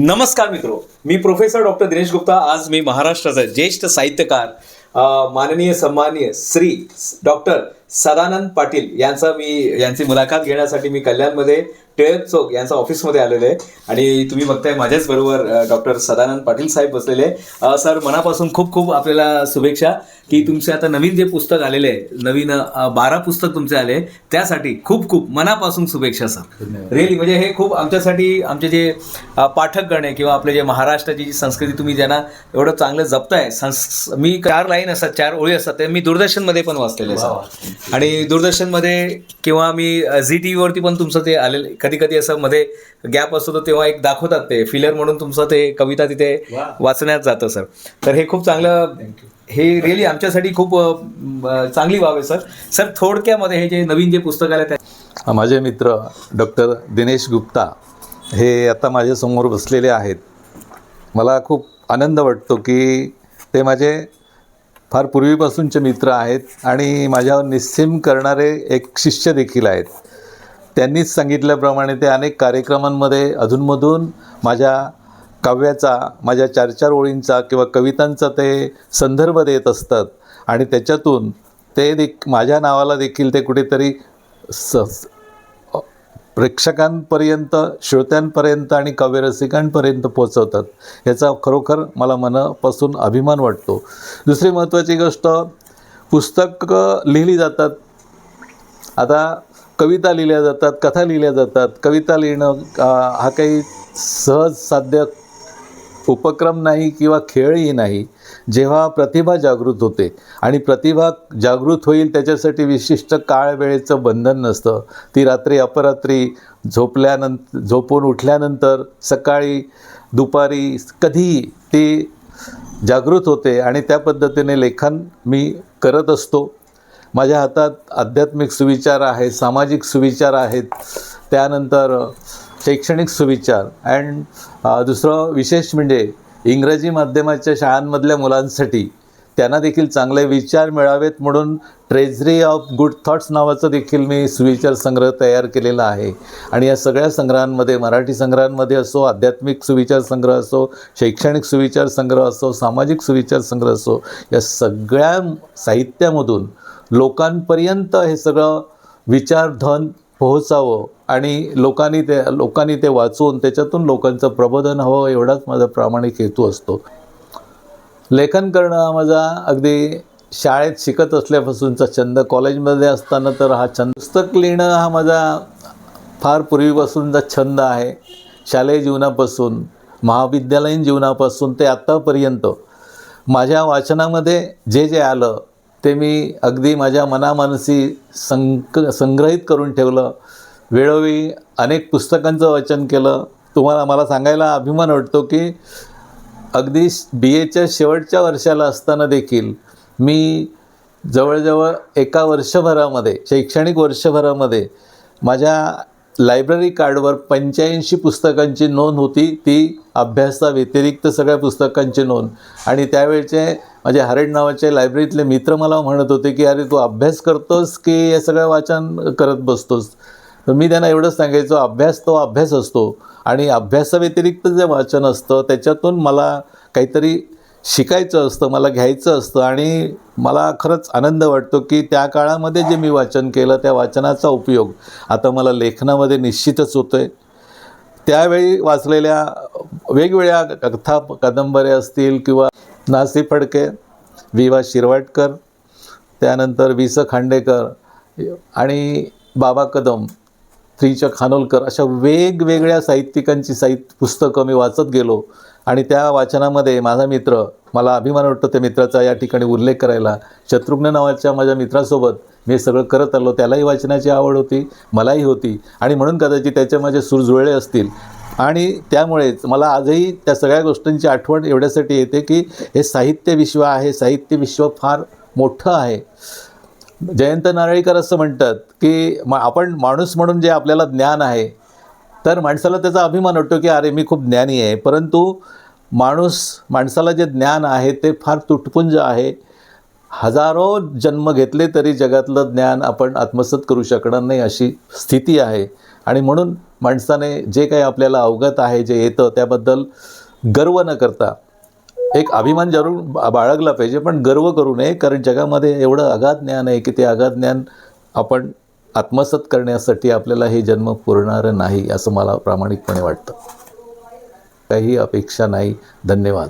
नमस्कार मित्रो. मी प्रोफेसर डॉक्टर दिनेश गुप्ता. आज मी महाराष्ट्राचा ज्येष्ठ साहित्यकार माननीय सन्माननीय श्री डॉक्टर सदानंद पाटील यांचा मी यांची मुलाखत घेण्यासाठी मी कल्याणमध्ये टिळक चौक यांच्या ऑफिसमध्ये आलेलो आहे. आणि तुम्ही बघताय माझ्याच बरोबर डॉक्टर सदानंद पाटील साहेब बसलेले आहे. सर मनापासून खूप खूप आपल्याला शुभेच्छा की तुमचे आता नवीन जे पुस्तक आलेले आहे नवीन बारा पुस्तक तुमचे आले त्यासाठी खूप खूप मनापासून शुभेच्छा सर. रिअली म्हणजे हे खूप आमच्यासाठी आमचे जे पाठकगण आहे किंवा आपले जे महाराष्ट्राची जी संस्कृती तुम्ही ज्यांना एवढं चांगलं जपताय संस मी चार लाईन असतात चार ओळी असतात ते मी दूरदर्शनमध्ये पण वाचलेले असतात आणि दूरदर्शनमध्ये किंवा मी झी टी व्हीवरती पण तुमचं ते आलेलं कधी कधी असं मध्ये गॅप असतो तर तेव्हा एक दाखवतात ते फिलर म्हणून तुमचं ते कविता तिथे वाचण्यात जातं सर तर हे खूप चांगलं हे रिअली आमच्यासाठी खूप चांगली बाब आहे सर सर थोडक्यामध्ये हे जे नवीन जे पुस्तक आलं त्या माझे मित्र डॉक्टर दिनेश गुप्ता हे आता माझ्यासमोर बसलेले आहेत. मला खूप आनंद वाटतो की ते माझे फार पूर्वीपासूनचे मित्र आहेत आणि माझ्यावर निस्सीम करणारे एक शिष्य देखील आहेत. त्यांनीच सांगितल्याप्रमाणे ते अनेक कार्यक्रमांमध्ये अधूनमधून माझ्या काव्याचा माझ्या चार चार ओळींचा किंवा कवितांचा ते संदर्भ देत असतात आणि त्याच्यातून ते देख माझ्या नावाला देखील ते कुठेतरी स प्रेक्षकांपर्यंत श्रोत्यांपर्यंत आणि काव्यरसिकांपर्यंत पोचवतात याचा खरोखर मला मनापासून अभिमान वाटतो. दुसरी महत्त्वाची गोष्ट पुस्तकं लिहिली जातात. आता कविता लिहिल्या जातात कथा लिहिल्या जातात. कविता लिहिणं हा काही सहज साध्य उपक्रम नाही किंवा खेळही नाही जेव्हा प्रतिभा जागृत होते आणि प्रतिभा जागृत होईल त्याच्यासाठी विशिष्ट काळ वेळेचं बंधन नसतं. ती रात्री अपरात्री झोपल्यानंतर झोपून उठल्यानंतर सकाळी दुपारी कधीही ती जागृत होते आणि त्या पद्धतीने लेखन मी करत असतो. माझ्या हातात आध्यात्मिक सुविचार आहेत सामाजिक सुविचार आहेत. त्यानंतर शैक्षणिक सुविचार. अँड दुसरं विशेष म्हणजे इंग्रजी माध्यमाच्या शाळांमधल्या मुलांसाठी त्यांना देखील चांगले विचार मिळावेत म्हणून ट्रेझरी ऑफ गुड थॉट्स नावाचं देखील मी सुविचार संग्रह तयार केलेला आहे. आणि या सगळ्या संग्रहांमध्ये मराठी संग्रहांमध्ये असो आध्यात्मिक सुविचार संग्रह असो शैक्षणिक सुविचार संग्रह असो सामाजिक सुविचार संग्रह असो या सगळ्या साहित्यामधून लोकांपर्यंत हे सगळं विचारधन पोहोचावं आणि लोकांनी ते लोकांनी ते वाचून त्याच्यातून लोकांचं प्रबोधन हवं एवढाच माझा प्रामाणिक हेतू असतो. लेखन करणं हा माझा अगदी शाळेत शिकत असल्यापासूनचा छंद. कॉलेजमध्ये असताना तर हा छंद. पुस्तक लिहिणं हा माझा फार पूर्वीपासूनचा छंद आहे. शालेय जीवनापासून महाविद्यालयीन जीवनापासून ते आत्तापर्यंत. माझ्या वाचनामध्ये जे जे आलं ते मी अगदी माझ्या मनामानसी संक संग्रहित करून ठेवलं. वेळोवेळी अनेक पुस्तकांचं वाचन केलं. तुम्हाला मला सांगायला अभिमान वाटतो की अगदी बी एच्या शेवटच्या वर्षाला असताना देखील मी जवळजवळ एका वर्षभरामध्ये शैक्षणिक वर्षभरामध्ये माझ्या लायब्ररी कार्डवर पंच्याऐंशी पुस्तकांची नोंद होती. ती अभ्यासाव्यतिरिक्त सगळ्या पुस्तकांची नोंद. आणि त्यावेळचे माझे हरेड नावाचे लायब्ररीतले मित्र मला म्हणत होते की अरे तू अभ्यास करतोस की या सगळं वाचन करत बसतोस? तर मी त्यांना एवढंच सांगायचो अभ्यास तो अभ्यास असतो आणि अभ्यासाव्यतिरिक्त जे वाचन असतं त्याच्यातून मला काहीतरी शिकायचं असतं मला घ्यायचं असतं आणि मला खरंच आनंद वाटतो की त्या काळामध्ये जे मी वाचन केलं त्या वाचनाचा उपयोग आता मला लेखनामध्ये निश्चितच होतो आहे त्यावेळी वाचलेल्या वेगवेगळ्या कथा कादंबऱ्या असतील किंवा नासी फडके वि वा शिरवाटकर त्यानंतर वि स खांडेकर आणि बाबा कदम श्रीच्या खानोलकर अशा वेगवेगळ्या साहित्यिकांची साहित्य पुस्तकं मी वाचत गेलो. आणि त्या वाचनामध्ये माझा मित्र मला अभिमान वाटतो त्या मित्राचा या ठिकाणी उल्लेख करायला. शत्रुघ्न नावाच्या माझ्या मित्रासोबत मी हे सगळं करत आलो. त्यालाही वाचनाची आवड होती मलाही होती. आणि म्हणून कदाचित त्याचे माझे सूर जुळले असतील. आणि त्यामुळेच मला आजही त्या सगळ्या गोष्टींची आठवण एवढ्यासाठी येते की हे साहित्य विश्व आहे साहित्य विश्व फार मोठं आहे. जयंत नारळीकर असं म्हणतात की मा आपण माणूस म्हणून जे आपल्याला ज्ञान आहे तर माणसाला त्याचा अभिमान वाटतो की अरे मी खूप ज्ञानी आहे. परंतु माणूस माणसाला जे ज्ञान आहे ते फार तुटपुंज आहे. हजारो जन्म घेतले तरी जगातलं ज्ञान आपण आत्मसात करू शकणार नाही अशी स्थिती आहे. आणि म्हणून माणसाने जे काही आपल्याला अवगत आहे जे येतं त्याबद्दल गर्व न करता एक अभिमान जरूर बा- बाळगला पाहिजे पण गर्व करू नये कारण जगामध्ये एवढं अगाध ज्ञान आहे की ते अगाध ज्ञान आपण आत्मसात करण्यासाठी आपल्याला हे जन्म पुरणारं नाही असं मला प्रामाणिकपणे वाटतं. काही अपेक्षा नाही. धन्यवाद.